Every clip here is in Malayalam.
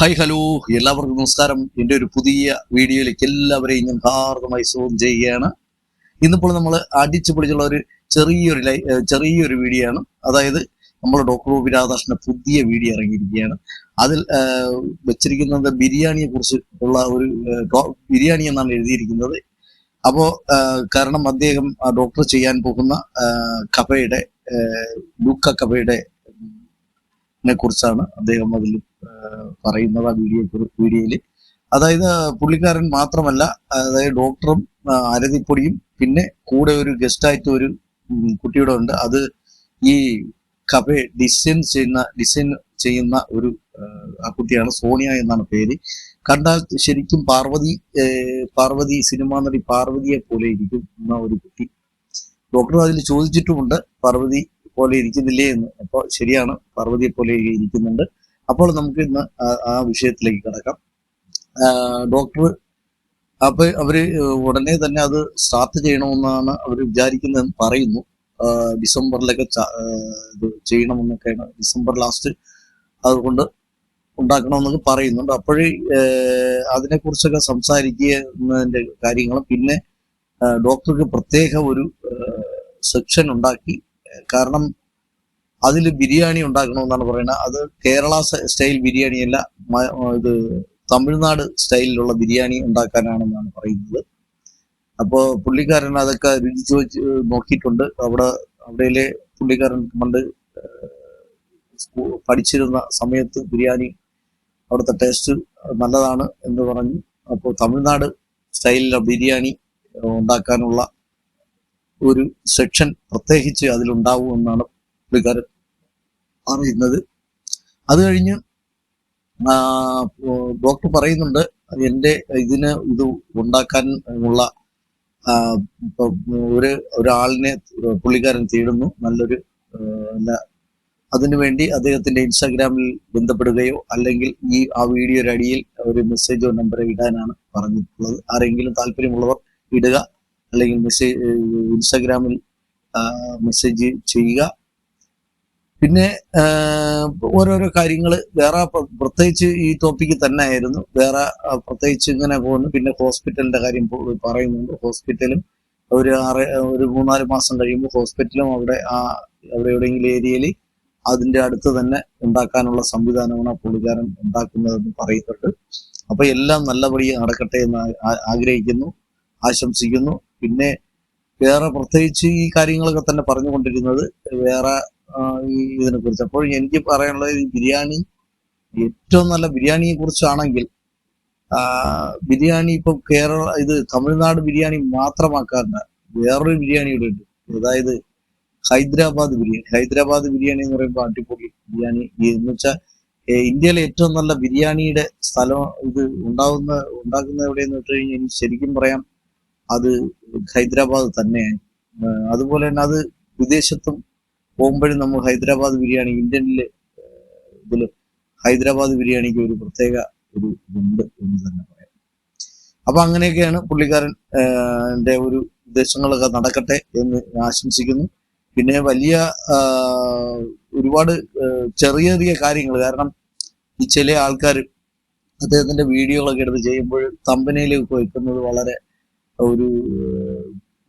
Hi hello. എല്ലാവർക്കും നമസ്കാരം. എന്റെ ഒരു പുതിയ വീഡിയോയിലേക്ക് എല്ലാവരെയും ഞാൻ ഹാർദമായി സ്വാഗതം ചെയ്യുകയാണ്. ഇന്നിപ്പോൾ നമ്മൾ അടിച്ചു പൊളിച്ചുള്ള ഒരു ചെറിയൊരു ലൈ ചെറിയൊരു വീഡിയോ ആണ്. അതായത് നമ്മൾ ഡോക്ടർ ഒ രാധാകൃഷ്ണൻ പുതിയ വീഡിയോ ഇറങ്ങിയിരിക്കുകയാണ്. അതിൽ വെച്ചിരിക്കുന്നത് ബിരിയാണിയെ കുറിച്ച് ഉള്ള ഒരു ബിരിയാണി എന്നാണ് എഴുതിയിരിക്കുന്നത്. അപ്പോൾ കാരണം അദ്ദേഹം ഡോക്ടർ ചെയ്യാൻ പോകുന്ന കഫയുടെ ലുക്ക കഫയുടെ കുറിച്ചാണ് അദ്ദേഹം അതിൽ പറയുന്നത് ആ വീഡിയോ വീഡിയോയിൽ അതായത് പുള്ളിക്കാരൻ മാത്രമല്ല അതായത് ഡോക്ടറും അരതിപ്പൊടിയും പിന്നെ കൂടെ ഒരു ഗസ്റ്റായിട്ട് ഒരു കുട്ടിയുടെ ഉണ്ട്. അത് ഈ കഫെ ഡിസൈൻ ചെയ്യുന്ന ഡിസൈൻ ചെയ്യുന്ന ഒരു ആ കുട്ടിയാണ് സോണിയ എന്നാണ് പേര്. കണ്ടാൽ ശരിക്കും പാർവതി പാർവതി സിനിമാ നടി പാർവതിയെ പോലെ ഇരിക്കും എന്ന ഒരു കുട്ടി. ഡോക്ടർ അതിൽ ചോദിച്ചിട്ടുമുണ്ട് പാർവതി പോലെ ഇരിക്കുന്നില്ലേ എന്ന്. അപ്പോൾ ശരിയാണ് പാർവതിയെ പോലെ ഇരിക്കുന്നുണ്ട്. അപ്പോൾ നമുക്ക് ഇന്ന് ആ- വിഷയത്തിലേക്ക് കിടക്കാം. ഡോക്ടർ അപ്പൊ അവർ ഉടനെ തന്നെ അത് സ്റ്റാർട്ട് ചെയ്യണമെന്നാണ് അവർ വിചാരിക്കുന്നതെന്ന് പറയുന്നു. ഡിസംബറിലൊക്കെ ചെയ്യണമെന്നൊക്കെയാണ് ഡിസംബർ ലാസ്റ്റ് അതുകൊണ്ട് ഉണ്ടാക്കണമെന്നൊക്കെ പറയുന്നുണ്ട്. അപ്പോഴേ അതിനെ കുറിച്ചൊക്കെ സംസാരിക്കുന്നതിന്റെ കാര്യങ്ങളും പിന്നെ ഡോക്ടർക്ക് പ്രത്യേക ഒരു സെക്ഷൻ ഉണ്ടാക്കി കാരണം അതിൽ ബിരിയാണി ഉണ്ടാക്കണമെന്നാണ് പറയുന്നത്. അത് കേരള സ്റ്റൈൽ ബിരിയാണിയല്ല ഇത് തമിഴ്നാട് സ്റ്റൈലിലുള്ള ബിരിയാണി ഉണ്ടാക്കാനാണെന്നാണ് പറയുന്നത്. അപ്പോൾ പുള്ളിക്കാരൻ അതൊക്കെ രുചി വെച്ച് നോക്കിയിട്ടുണ്ട്. അവിടെ അവിടെയിലെ പുള്ളിക്കാരൻ പണ്ട് പഠിച്ചിരുന്ന സമയത്ത് ബിരിയാണി അവിടുത്തെ ടേസ്റ്റ് നല്ലതാണ് എന്ന് പറഞ്ഞു. അപ്പോൾ തമിഴ്നാട് സ്റ്റൈലിലെ ബിരിയാണി ഉണ്ടാക്കാനുള്ള ഒരു സെക്ഷൻ പ്രത്യേകിച്ച് അതിലുണ്ടാവും എന്നാണ് പുള്ളിക്കാരൻ അറിയുന്നത്. അത് കഴിഞ്ഞ് ഡോക്ടർ പറയുന്നുണ്ട് എന്റെ ഇതിന് ഇത് ഉണ്ടാക്കാൻ ഉള്ള ഒരു ഒരാളിനെ പുള്ളിക്കാരൻ തേടുന്നു. നല്ലൊരു അതിനുവേണ്ടി അദ്ദേഹത്തിന്റെ ഇൻസ്റ്റാഗ്രാമിൽ ബന്ധപ്പെടുകയോ അല്ലെങ്കിൽ ഈ ആ വീഡിയോയുടെ അടിയിൽ ഒരു മെസ്സേജോ നമ്പറോ ഇടാനാണ് പറഞ്ഞിട്ടുള്ളത്. ആരെങ്കിലും താല്പര്യമുള്ളവർ ഇടുക അല്ലെങ്കിൽ മെസ്സേജ് ഇൻസ്റ്റാഗ്രാമിൽ മെസ്സേജ് ചെയ്യുക. പിന്നെ ഓരോരോ കാര്യങ്ങൾ വേറെ പ്രത്യേകിച്ച് ഈ ടോപ്പിക്ക് തന്നെ ആയിരുന്നു വേറെ പ്രത്യേകിച്ച് ഇങ്ങനെ പോകുന്നു. പിന്നെ ഹോസ്പിറ്റലിന്റെ കാര്യം പറയുന്നുണ്ട്. ഹോസ്പിറ്റലും ഒരു ആറ് ഒരു മൂന്നാൽ മാസം കഴിയുമ്പോൾ ഹോസ്പിറ്റലും അവിടെ ആ അവിടെ എവിടെയെങ്കിലും ഏരിയയിൽ അതിന്റെ അടുത്ത് തന്നെ ഉണ്ടാക്കാനുള്ള സംവിധാനമാണ് പുള്ളിക്കാരൻ ഉണ്ടാക്കുന്നതെന്ന് പറയുന്നുണ്ട്. അപ്പൊ എല്ലാം നല്ലപടി നടക്കട്ടെ എന്ന് ആഗ്രഹിക്കുന്നു ആശംസിക്കുന്നു. പിന്നെ വേറെ പ്രത്യേകിച്ച് ഈ കാര്യങ്ങളൊക്കെ തന്നെ പറഞ്ഞുകൊണ്ടിരുന്നത് വേറെ ഇതിനെ കുറിച്ച് അപ്പോൾ എനിക്ക് പറയാനുള്ളത് ഈ ബിരിയാണി ഏറ്റവും നല്ല ബിരിയാണിയെ കുറിച്ചാണെങ്കിൽ ബിരിയാണി ഇപ്പൊ കേരള ഇത് തമിഴ്നാട് ബിരിയാണി മാത്രമാക്കാറുണ്ട് വേറൊരു ബിരിയാണി ഇവിടെ ഉണ്ട്. അതായത് ഹൈദരാബാദ് ബിരിയാണി. ഹൈദരാബാദ് ബിരിയാണി എന്ന് പറയുമ്പോൾ അടിപൊളി ബിരിയാണി. എന്ന് വെച്ചാൽ ഇന്ത്യയിലെ ഏറ്റവും നല്ല ബിരിയാണിയുടെ സ്ഥലം ഇത് ഉണ്ടാകുന്ന ഉണ്ടാക്കുന്നത് എവിടെയെന്ന് വെച്ച് കഴിഞ്ഞാൽ എനിക്ക് ശരിക്കും പറയാം അത് ഹൈദരാബാദ് തന്നെയാണ്. അതുപോലെ തന്നെ അത് വിദേശത്തും പോകുമ്പോഴും നമ്മൾ ഹൈദരാബാദ് ബിരിയാണി ഇന്ത്യനിലെ ഇതിൽ ഹൈദരാബാദ് ബിരിയാണിക്ക് ഒരു പ്രത്യേക ഒരു ഇതുണ്ട് എന്ന് തന്നെ പറയാം. അപ്പൊ അങ്ങനെയൊക്കെയാണ് പുള്ളിക്കാരൻ ഒരു ഉദ്ദേശങ്ങളൊക്കെ നടക്കട്ടെ എന്ന് ആശംസിക്കുന്നു. പിന്നെ വലിയ ഒരുപാട് ചെറിയ ചെറിയ കാര്യങ്ങൾ. കാരണം ഈ ചില ആൾക്കാർ അദ്ദേഹത്തിന്റെ വീഡിയോകളൊക്കെ എടുത്ത് ചെയ്യുമ്പോൾ തമ്പനയിലേക്ക് വയ്ക്കുന്നത് വളരെ ഒരു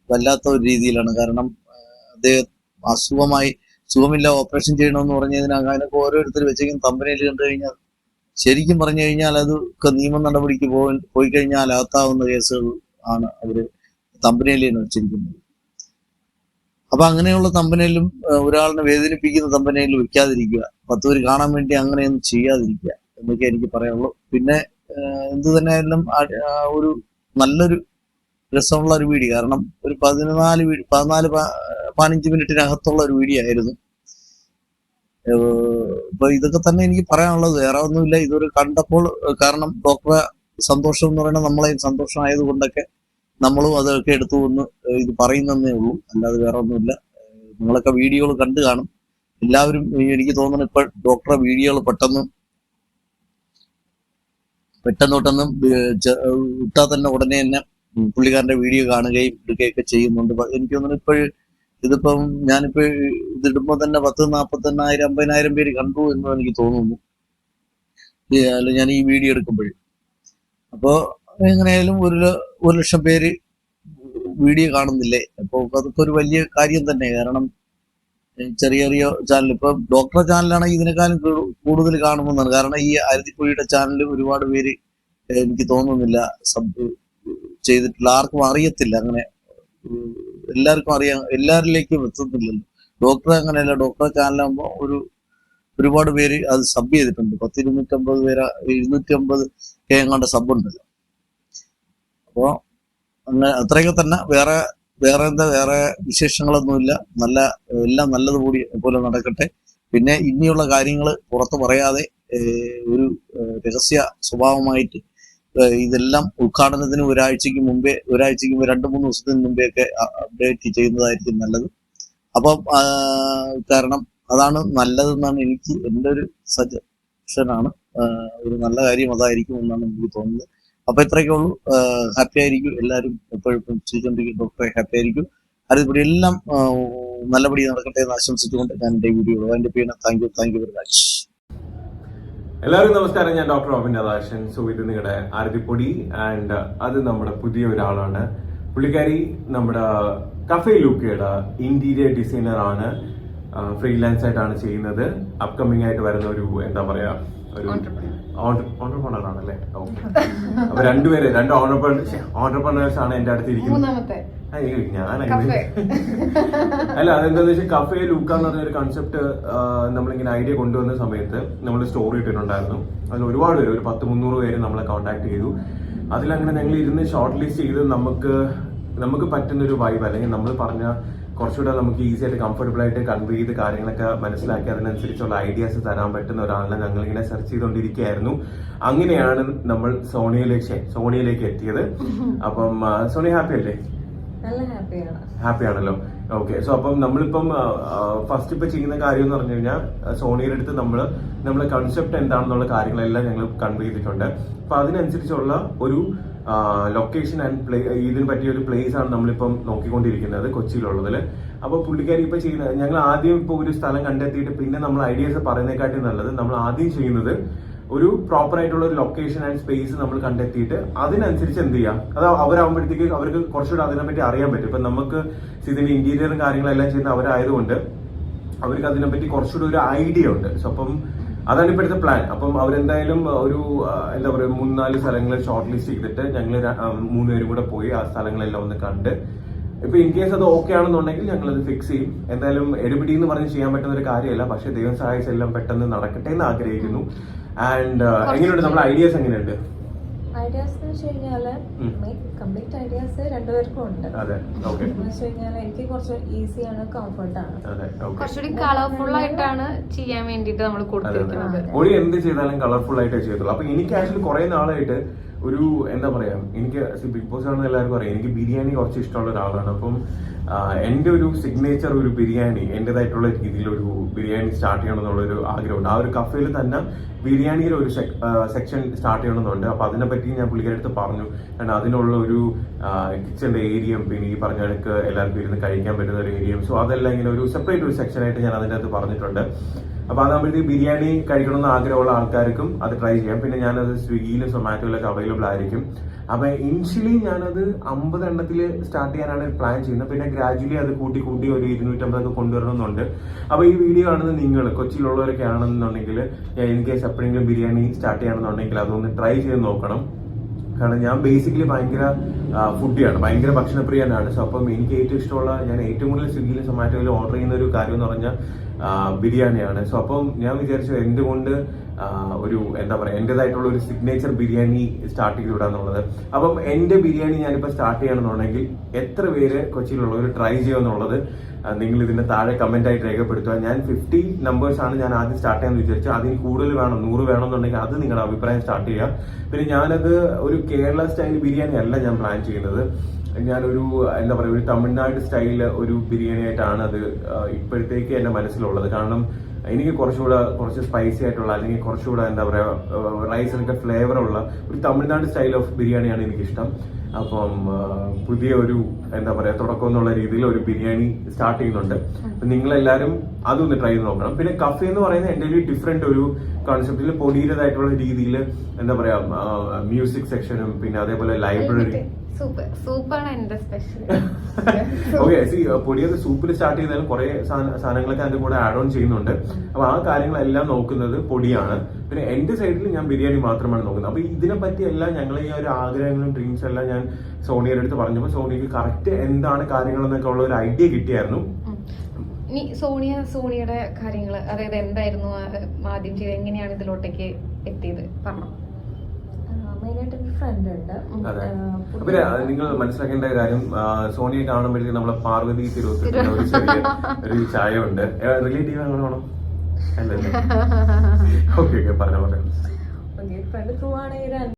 വല്ലാത്ത ഒരു രീതിയിലാണ്. കാരണം അദ്ദേഹം അസുഖമായി സുഖമില്ല ഓപ്പറേഷൻ ചെയ്യണമെന്ന് പറഞ്ഞതിന് അതിനൊക്കെ ഓരോരുത്തർ വെച്ചേക്കും. തമ്പനയിൽ കണ്ടു കഴിഞ്ഞാൽ ശരിക്കും പറഞ്ഞു കഴിഞ്ഞാൽ അത് നിയമ നടപടിക്ക് പോയി പോയി കഴിഞ്ഞാൽ അകത്താവുന്ന കേസുകൾ ആണ് അവർ തമ്പനയിലാണ് വെച്ചിരിക്കുന്നത്. അപ്പൊ അങ്ങനെയുള്ള തമ്പനയിലും ഒരാളിനെ വേദനിപ്പിക്കുന്ന തമ്പനയിൽ വെക്കാതിരിക്കുക. പത്ത് പേര് കാണാൻ വേണ്ടി അങ്ങനെയൊന്നും ചെയ്യാതിരിക്കുക എന്നൊക്കെ എനിക്ക് പറയാനുള്ളൂ. പിന്നെ എന്തു ആ ഒരു നല്ലൊരു രസമുള്ള ഒരു വീട്. കാരണം ഒരു പതിനാല് വീട് പതിനാല് പതിനഞ്ച് മിനിറ്റിനകത്തുള്ള ഒരു വീഡിയോ ആയിരുന്നു. ഇപ്പൊ ഇതൊക്കെ തന്നെ എനിക്ക് പറയാനുള്ളത്. വേറെ ഒന്നുമില്ല. ഇതൊരു കണ്ടപ്പോൾ കാരണം ഡോക്ടറെ സന്തോഷം എന്ന് പറയുന്നത് നമ്മളെയും സന്തോഷമായത് കൊണ്ടൊക്കെ നമ്മളും അതൊക്കെ എടുത്തു വന്ന് ഇത് പറയുന്നതേ ഉള്ളൂ. അല്ലാതെ വേറെ ഒന്നുമില്ല. നിങ്ങളൊക്കെ വീഡിയോകൾ കണ്ടു കാണും. എല്ലാവരും എനിക്ക് തോന്നുന്നു ഇപ്പൊ ഡോക്ടറെ വീഡിയോകൾ പെട്ടെന്ന് പെട്ടെന്ന് പെട്ടെന്ന് ഇട്ടാൽ തന്നെ ഉടനെ തന്നെ പുള്ളിക്കാരന്റെ വീഡിയോ കാണുകയും എടുക്കുകയൊക്കെ ചെയ്യുന്നുണ്ട്. എനിക്ക് തോന്നുന്നു ഇപ്പോഴും ഇതിപ്പം ഞാനിപ്പോ ഇതിടുമ്പോ തന്നെ പത്ത് നാപ്പത്തെണ്ണായിരം അമ്പതിനായിരം പേര് കണ്ടു എന്ന് എനിക്ക് തോന്നുന്നു. അല്ല ഞാൻ ഈ വീഡിയോ എടുക്കുമ്പോഴും അപ്പോൾ എങ്ങനെയായാലും ഒരു ഒരു ലക്ഷം പേര് വീഡിയോ കാണുന്നില്ലേ? അപ്പോൾ അതൊക്കെ ഒരു വലിയ കാര്യം തന്നെ. കാരണം ചെറിയ ചെറിയ ചാനൽ ഇപ്പൊ ഡോക്ടറെ ചാനലാണെങ്കിൽ ഇതിനേക്കാളും കൂടുതൽ കാണുമെന്നാണ്. കാരണം ഈ അരുതിക്കുഴിയുടെ ചാനൽ ഒരുപാട് പേര് എനിക്ക് തോന്നുന്നില്ല സബ് ചെയ്തിട്ടില്ല ആർക്കും അറിയത്തില്ല അങ്ങനെ എല്ലാവർക്കും അറിയാം. എല്ലാവരിലേക്കും എത്തുന്നില്ലല്ലോ. ഡോക്ടറെ അങ്ങനെയല്ല. ഡോക്ടറെ ചാനലാകുമ്പോൾ ഒരു ഒരുപാട് പേര് അത് സബ് ചെയ്തിട്ടുണ്ട്. പത്ത് ഇരുന്നൂറ്റമ്പത് പേര് ഇരുന്നൂറ്റമ്പത് കെ എങ്ങാണ്ട് സബ് ഉണ്ടല്ലോ. അപ്പോ അങ്ങനെ അത്രയൊക്കെ തന്നെ. വേറെ വേറെ എന്താ വേറെ വിശേഷങ്ങളൊന്നുമില്ല. നല്ല എല്ലാം നല്ലത് കൂടി പോലെ നടക്കട്ടെ. പിന്നെ ഇനിയുള്ള കാര്യങ്ങൾ പുറത്ത് പറയാതെ ഒരു രഹസ്യ സ്വഭാവമായിട്ട് ഇതെല്ലാം ഉദ്ഘാടനത്തിന് ഒരാഴ്ചക്ക് മുമ്പേ ഒരാഴ്ചക്ക് രണ്ട് മൂന്ന് ദിവസത്തിന് മുമ്പേ ഒക്കെ അപ്ഡേറ്റ് ചെയ്യുന്നതായിരിക്കും നല്ലത്. അപ്പം കാരണം അതാണ് നല്ലതെന്നാണ് എനിക്ക് എന്റെ ഒരു സജഷനാണ് ഒരു നല്ല കാര്യം അതായിരിക്കും എന്നാണ് എനിക്ക് തോന്നുന്നത്. അപ്പൊ ഇത്രയൊക്കെ ഉള്ളൂ. ഹാപ്പി ആയിരിക്കും. എല്ലാവരും എപ്പോഴും ചെയ്തുകൊണ്ടിരിക്കും ഡോക്ടറെ ഹാപ്പി ആയിരിക്കും. അതിൽപ്പടി എല്ലാം നല്ലപടി നടക്കട്ടെ എന്ന് ആശംസിച്ചുകൊണ്ട് ഞാൻ എന്റെ വീഡിയോ അതിന്റെ പേര് thank you. Thank you very much. എല്ലാവർക്കും നമസ്കാരം. ഞാൻ ഡോക്ടർ റോബിൻ രാധാകൃഷ്ണൻ. സോ ഇത് നിങ്ങളുടെ ആരതിപ്പൊടി. ആൻഡ് അത് നമ്മുടെ പുതിയ ഒരാളാണ്. പുള്ളിക്കാരി നമ്മുടെ കഫേ ലൂക്കയുടെ ഇന്റീരിയർ ഡിസൈനർ ആണ്. ഫ്രീലാൻസ് ആയിട്ടാണ് ചെയ്യുന്നത്. അപ്കമിങ് ആയിട്ട് വരുന്ന ഒരു എന്താ പറയാ ഒരു ഓണ്ടർപ്രണർ ആണല്ലേ? അപ്പൊ രണ്ടുപേര് രണ്ട് ഓണ്ടർപ്രണേഴ്സ് ആണ് എന്റെ അടുത്ത് ഇരിക്കുന്നത്. അയ്യോ, ഞാൻ കഫേ. അല്ല അതെന്താന്ന് വെച്ചാൽ കഫേ ലുക്കാന്ന് പറഞ്ഞ ഒരു കൺസെപ്റ്റ് നമ്മളിങ്ങനെ ഐഡിയ കൊണ്ടുവന്ന സമയത്ത് നമ്മൾ സ്റ്റോറി ഇട്ടിട്ടുണ്ടായിരുന്നു. അതിൽ ഒരുപാട് പേര് ഒരു പത്ത് മുന്നൂറ് പേര് നമ്മളെ കോൺടാക്ട് ചെയ്തു. അതിലങ്ങനെ ഞങ്ങൾ ഇരുന്ന് ഷോർട്ട് ലിസ്റ്റ് ചെയ്ത് നമുക്ക് നമുക്ക് പറ്റുന്ന ഒരു വൈബ് അല്ലെങ്കിൽ നമ്മൾ പറഞ്ഞ കുറച്ചുകൂടെ നമുക്ക് ഈസി ആയിട്ട് കംഫർട്ടബിൾ ആയിട്ട് കൺവേ ചെയ്ത് കാര്യങ്ങളൊക്കെ മനസ്സിലാക്കി അതിനനുസരിച്ചുള്ള ഐഡിയാസ് തരാൻ പറ്റുന്ന ഒരാളെ ഞങ്ങൾ ഇങ്ങനെ സെർച്ച് ചെയ്തുകൊണ്ടിരിക്കുകയായിരുന്നു അങ്ങനെയാണ് നമ്മൾ സോണിയയിലേക്ക് സോണിയയിലേക്ക് എത്തിയത്. അപ്പം സോണി ഹാപ്പി അല്ലേ? ഹാപ്പി ആണല്ലോ ഓക്കെ സോ അപ്പം നമ്മളിപ്പം ഫസ്റ്റ് ഇപ്പൊ ചെയ്യുന്ന കാര്യം എന്ന് പറഞ്ഞു കഴിഞ്ഞാൽ സോണിയുടെ അടുത്ത് നമ്മൾ നമ്മളെ കൺസെപ്റ്റ് എന്താണെന്നുള്ള കാര്യങ്ങളെല്ലാം ഞങ്ങൾ കൺവേ ചെയ്തിട്ടുണ്ട്. അപ്പൊ അതിനനുസരിച്ചുള്ള ഒരു ലൊക്കേഷൻ ആൻഡ് പ്ലേ ഇതിന് പറ്റിയ ഒരു പ്ലേസ് ആണ് നമ്മളിപ്പം നോക്കിക്കൊണ്ടിരിക്കുന്നത് കൊച്ചിയിലുള്ളതിൽ അപ്പോൾ പുള്ളിക്കാരി ഇപ്പൊ ചെയ്യുന്ന ഞങ്ങൾ ആദ്യം ഇപ്പോൾ ഒരു സ്ഥലം കണ്ടെത്തിയിട്ട് പിന്നെ നമ്മൾ ഐഡിയാസ് പറയുന്നതിനെക്കാട്ടി നല്ലത് നമ്മൾ ആദ്യം ചെയ്യുന്നത് ഒരു പ്രോപ്പർ ആയിട്ടുള്ള ഒരു ലൊക്കേഷൻ ആൻഡ് സ്പേസ് നമ്മൾ കണ്ടെത്തിയിട്ട് അതിനനുസരിച്ച് എന്ത് ചെയ്യാം? അത് അവരാകുമ്പോഴത്തേക്ക് അവർക്ക് കുറച്ചുകൂടെ അതിനെപ്പറ്റി അറിയാൻ പറ്റും. ഇപ്പൊ നമുക്ക് ഇതിന്റെ ഇന്റീരിയറും കാര്യങ്ങളെല്ലാം ചെയ്യുന്ന അവരായതുകൊണ്ട് അവർക്ക് അതിനെപ്പറ്റി കുറച്ചുകൂടി ഒരു ഐഡിയ ഉണ്ട്. സോ അപ്പം അതാണ് ഇപ്പോഴത്തെ പ്ലാൻ അപ്പം അവരെന്തായാലും ഒരു എന്താ പറയുക മൂന്നാൽ സ്ഥലങ്ങൾ ഷോർട്ട് ലിസ്റ്റ് ചെയ്തിട്ട് ഞങ്ങൾ മൂന്നുപേരും കൂടെ പോയി ആ സ്ഥലങ്ങളെല്ലാം ഒന്ന് കണ്ട് ഇപ്പൊ ഇൻ കേസ് അത് ഓക്കെ ആണെന്നുണ്ടെങ്കിൽ ഞങ്ങൾ അത് ഫിക്സ് ചെയ്യും. എന്തായാലും എടുപിടി എന്ന് പറഞ്ഞ് ചെയ്യാൻ പറ്റുന്ന ഒരു കാര്യമല്ല. പക്ഷെ ദൈവം സഹായിച്ചെല്ലാം പെട്ടെന്ന് നടക്കട്ടെ എന്ന് ആഗ്രഹിക്കുന്നു. ആൻഡ് എങ്ങനെയുണ്ട്? നമ്മുടെ ഐഡിയാസ് എങ്ങനെയുണ്ട്? ഐഡിയാസ് എന്ന് വെച്ച് കഴിഞ്ഞാൽ കംപ്ലീറ്റ് ഐഡിയാസ് രണ്ടുപേർക്കും ഉണ്ട്. അതെ. ഓക്കെ എന്ന് വെച്ച് കഴിഞ്ഞാൽ എനിക്ക് കുറച്ച് ഈസിയാണ് കംഫർട്ടാണ് അതെ. ഓക്കെ കുറച്ചുകൂടി കളർഫുൾ ആയിട്ടാണ് ചെയ്യാൻ വേണ്ടിട്ട് നമ്മൾ കൊടുത്തിരിക്കുന്നത്. ഒളി എന്ത് ചെയ്താലും കളർഫുൾ ആയിട്ട് ചെയ്യത്തുള്ളൂ. അപ്പൊ എനിക്ക് ആക്ച്വലി കുറെ നാളായിട്ട് ഒരു എന്താ പറയാ എനിക്ക് ബിഗ് ബോസ് ആണെന്ന് എല്ലാവർക്കും അറിയാം. എനിക്ക് ബിരിയാണി കുറച്ച് ഇഷ്ടമുള്ള ഒരാളാണ്. അപ്പം എന്റെ ഒരു സിഗ്നേച്ചർ ഒരു ബിരിയാണി എന്റേതായിട്ടുള്ള രീതിയിൽ ഒരു ബിരിയാണി സ്റ്റാർട്ട് ചെയ്യണം എന്നുള്ള ഒരു ആഗ്രഹമുണ്ട്. ആ ഒരു കഫേയിൽ തന്നെ ബിരിയാണിയുടെ ഒരു സെക്ഷൻ സ്റ്റാർട്ട് ചെയ്യണമെന്നുണ്ട്. അപ്പൊ അതിനെ പറ്റി ഞാൻ പുള്ളിക്കാരുടെ അടുത്ത് പറഞ്ഞു. കാരണം അതിനുള്ള ഒരു കിച്ചന്റെ ഏരിയയും പിന്നെ ഈ പറഞ്ഞ കണക്ക് എല്ലാവർക്കും ഇരുന്ന് കഴിക്കാൻ പറ്റുന്ന ഒരു ഏരിയയും സോ അതെല്ലാം ഇങ്ങനെ ഒരു സെപ്പറേറ്റ് ഒരു സെക്ഷൻ ആയിട്ട് ഞാൻ അതിന്റെ അകത്ത് പറഞ്ഞിട്ടുണ്ട്. അപ്പൊ അതാകുമ്പോഴത്തേക്ക് ബിരിയാണി കഴിക്കണമെന്ന് ആഗ്രഹമുള്ള ആൾക്കാർക്കും അത് ട്രൈ ചെയ്യാം. പിന്നെ ഞാനത് സ്വിഗ്ഗിയിലും സൊമാറ്റോയിലൊക്കെ അവൈലബിൾ ആയിരിക്കും. അപ്പോൾ ഇനിഷ്യലി ഞാനത് അമ്പത് എണ്ണത്തിൽ സ്റ്റാർട്ട് ചെയ്യാനാണ് പ്ലാൻ ചെയ്യുന്നത്. പിന്നെ ഗ്രാജുവലി അത് കൂട്ടി കൂട്ടി ഒരു ഇരുന്നൂറ്റമ്പതൊക്കെ കൊണ്ടുവരണമെന്നുണ്ട്. അപ്പോൾ ഈ വീഡിയോ കാണുന്നത് നിങ്ങൾ കൊച്ചിയിലുള്ളവരൊക്കെ ആണെന്നുണ്ടെങ്കിൽ ഇൻ കേസ് എപ്പോഴെങ്കിലും ബിരിയാണി സ്റ്റാർട്ട് ചെയ്യണമെന്നുണ്ടെങ്കിൽ അതൊന്ന് ട്രൈ ചെയ്ത് നോക്കണം. കാരണം ഞാൻ ബേസിക്കലി ഭയങ്കര ഫുഡിയാണ് ഭയങ്കര ഭക്ഷണപ്രിയനാണ്. സോ അപ്പം എനിക്ക് ഏറ്റവും ഇഷ്ടമുള്ള ഞാൻ ഏറ്റവും കൂടുതൽ സ്വിഗ്ഗിയിലും സൊമാറ്റോയിലും ഓർഡർ ചെയ്യുന്ന ഒരു കാര്യം എന്ന് പറഞ്ഞാൽ ബിരിയാണിയാണ്. സോ അപ്പം ഞാൻ വിചാരിച്ചു എന്തുകൊണ്ട് ഒരു എന്താ പറയുക എന്റെതായിട്ടുള്ള ഒരു സിഗ്നേച്ചർ ബിരിയാണി സ്റ്റാർട്ട് ചെയ്ത് വിടാന്നുള്ളത് അപ്പം എന്റെ ബിരിയാണി ഞാനിപ്പോൾ സ്റ്റാർട്ട് ചെയ്യണമെന്നുണ്ടെങ്കിൽ എത്ര പേര് കൊച്ചിയിലുള്ളവർ ട്രൈ ചെയ്യുമെന്നുള്ളത് നിങ്ങൾ ഇതിന്റെ താഴെ കമന്റ് ആയിട്ട് രേഖപ്പെടുത്തുക. ഞാൻ ഫിഫ്റ്റി നമ്പേഴ്സ് ആണ് ഞാൻ ആദ്യം സ്റ്റാർട്ട് ചെയ്യാൻ വിചാരിച്ചു അതിന് കൂടുതൽ വേണം നൂറ് വേണമെന്നുണ്ടെങ്കിൽ അത് നിങ്ങളുടെ അഭിപ്രായം സ്റ്റാർട്ട് ചെയ്യുക. പിന്നെ ഞാനത് ഒരു കേരള സ്റ്റൈൽ ബിരിയാണി അല്ല ഞാൻ പ്ലാൻ ചെയ്യുന്നത്. ഞാനൊരു എന്താ പറയുക ഒരു തമിഴ്നാട് സ്റ്റൈൽ ഒരു ബിരിയാണി ആയിട്ടാണ് അത് ഇപ്പോഴത്തേക്ക് എന്റെ മനസ്സിലുള്ളത്. കാരണം എനിക്ക് കുറച്ചുകൂടെ കുറച്ച് സ്പൈസി ആയിട്ടുള്ള അല്ലെങ്കിൽ കുറച്ചുകൂടെ എന്താ പറയുക റൈസിനൊക്കെ ഫ്ലേവർ ഉള്ള ഒരു തമിഴ്നാട് സ്റ്റൈൽ ഓഫ് ബിരിയാണിയാണ് എനിക്കിഷ്ടം. അപ്പം പുതിയ ഒരു എന്താ പറയാ തുടക്കം എന്നുള്ള രീതിയിൽ ഒരു ബിരിയാണി സ്റ്റാർട്ട് ചെയ്യുന്നുണ്ട്. അപ്പൊ നിങ്ങളെല്ലാരും അതൊന്ന് ട്രൈ ചെയ്ത് നോക്കണം. പിന്നെ കഫേ എന്ന് പറയുന്നത് എന്റെ ഒരു ഡിഫറെന്റ് ഒരു കോൺസെപ്റ്റിൽ പൊടിയുടേതായിട്ടുള്ള രീതിയിൽ എന്താ പറയാ മ്യൂസിക് സെക്ഷനും പിന്നെ അതേപോലെ ലൈബ്രറി എന്റെ ഓക്കെ സി പൊടിയത് സൂപ്പിൽ സ്റ്റാർട്ട് ചെയ്താലും കുറെ സാധനങ്ങളൊക്കെ അതിന്റെ കൂടെ ആഡ് ഓൺ ചെയ്യുന്നുണ്ട്. അപ്പൊ ആ കാര്യങ്ങളെല്ലാം നോക്കുന്നത് പൊടിയാണ്. പിന്നെ എന്റെ സൈഡിൽ ഞാൻ ബിരിയാണി മാത്രമാണ് നോക്കുന്നത്. അപ്പോൾ ഇതിനെ പറ്റി എല്ലാം ഞങ്ങൾ ഈ ഒരു ആഗ്രഹങ്ങളും ഡ്രീംസ് എല്ലാം ഞാൻ സോണിയുടെ അടുത്ത് പറഞ്ഞപ്പോൾ സോണിക്ക് കറക്റ്റ് എന്താണ് കാര്യങ്ങൾ എന്നൊക്കെ ഉള്ള ഒരു ഐഡിയ കിട്ടിയായിരുന്നു. ഇനി സോണിയ സോണിയുടെ കാര്യങ്ങൾ അതായത് എന്തായിരുന്നു ആ, ആദ്യം ചെയ്ത് എങ്ങനെയാണ് ഇതിലോട്ടേക്ക് എത്തിയത്? പറഞ്ഞു. അതെ. നിങ്ങൾ മനസ്സിലാക്കേണ്ട കാര്യം സോണിയെ കാണുമ്പോഴത്തേക്ക് നമ്മളെ പാർവതി തിരുവനന്തപുരത്തിന്റെ ഒരു ചെറിയ ഒരു ചായ ഉണ്ട്. റിലേറ്റീവ് അങ്ങനെ വേണം? അല്ലല്ലേ ഓക്കെ ഓക്കെ പറഞ്ഞോ